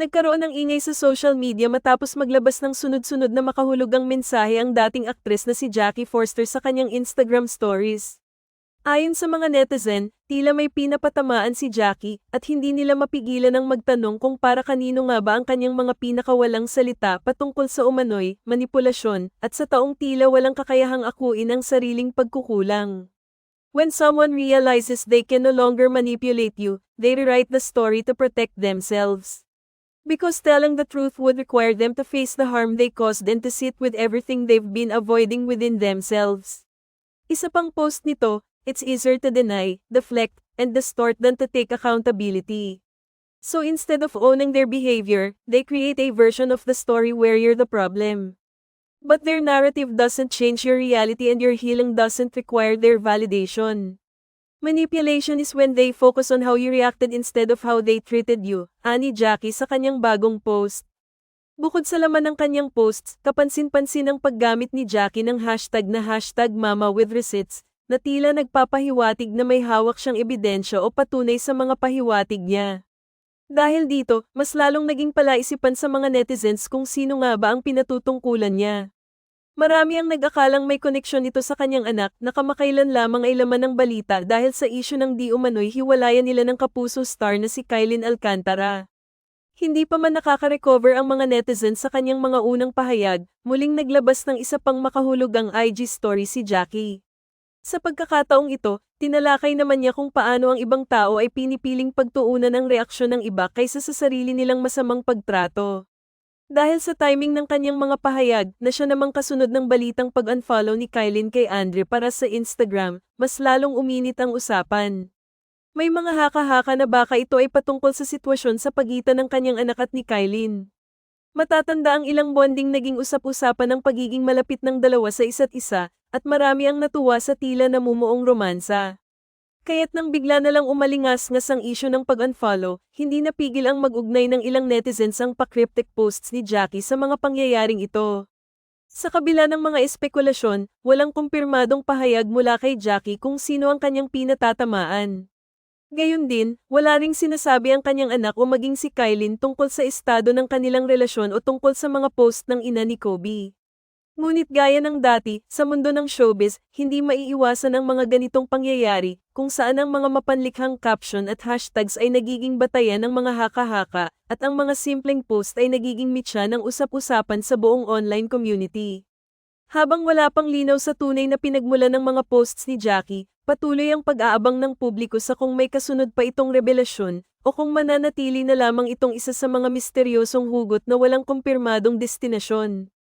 Nagkaroon ng ingay sa social media matapos maglabas ng sunod-sunod na makahulugang mensahe ang dating aktres na si Jackie Forster sa kanyang Instagram stories. Ayon sa mga netizen, tila may pinapatamaan si Jackie at hindi nila mapigilan ang magtanong kung para kanino nga ba ang kanyang mga pinakawalang salita patungkol sa umano'y, manipulasyon, at sa taong tila walang kakayahang akuin ang sariling pagkukulang. When someone realizes they can no longer manipulate you, they rewrite the story to protect themselves. Because telling the truth would require them to face the harm they caused and to sit with everything they've been avoiding within themselves. Isa pang post nito, it's easier to deny, deflect, and distort than to take accountability. So instead of owning their behavior, they create a version of the story where you're the problem. But their narrative doesn't change your reality and your healing doesn't require their validation. Manipulation is when they focus on how you reacted instead of how they treated you, ani Jackie sa kanyang bagong post. Bukod sa laman ng kanyang posts, kapansin-pansin ang paggamit ni Jackie ng hashtag na hashtag mama with receipts, na tila nagpapahiwatig na may hawak siyang ebidensya o patunay sa mga pahiwatig niya. Dahil dito, mas lalong naging palaisipan sa mga netizens kung sino nga ba ang pinatutungkulan niya. Marami ang nag-akalang may koneksyon ito sa kanyang anak na kamakailan lamang ay laman ng balita dahil sa isyu ng di umano'y hiwalayan nila ng kapuso star na si Kylie Alcantara. Hindi pa man nakaka-recover ang mga netizens sa kanyang mga unang pahayag, muling naglabas ng isa pang makahulugang IG story si Jackie. Sa pagkakataong ito, tinalakay naman niya kung paano ang ibang tao ay pinipiling pagtuunan ang reaksyon ng iba kaysa sa sarili nilang masamang pagtrato. Dahil sa timing ng kanyang mga pahayag na siya namang kasunod ng balitang pag-unfollow ni Kylie kay Andre para sa Instagram, mas lalong uminit ang usapan. May mga haka-haka na baka ito ay patungkol sa sitwasyon sa pagitan ng kanyang anak at ni Kylie. Matatanda ang ilang bonding naging usap-usapan ng pagiging malapit ng dalawa sa isa't isa, at marami ang natuwa sa tila namumuong romansa. Kaya't nang bigla na lang umalingas-ngas ang isyo ng pag-unfollow, hindi napigil ang mag-ugnay ng ilang netizens ang pa-cryptic posts ni Jackie sa mga pangyayaring ito. Sa kabila ng mga espekulasyon, walang kumpirmadong pahayag mula kay Jackie kung sino ang kanyang pinatatamaan. Gayun din, wala ring sinasabi ang kanyang anak o maging si Kylie tungkol sa estado ng kanilang relasyon o tungkol sa mga post ng ina ni Kobe. Ngunit gaya ng dati, sa mundo ng showbiz, hindi maiiwasan ang mga ganitong pangyayari, kung saan ang mga mapanlikhang caption at hashtags ay nagiging batayan ng mga haka-haka, at ang mga simpleng post ay nagiging mitya ng usap-usapan sa buong online community. Habang wala pang linaw sa tunay na pinagmula ng mga posts ni Jackie, patuloy ang pag-aabang ng publiko sa kung may kasunod pa itong revelasyon, o kung mananatili na lamang itong isa sa mga misteryosong hugot na walang kumpirmadong destinasyon.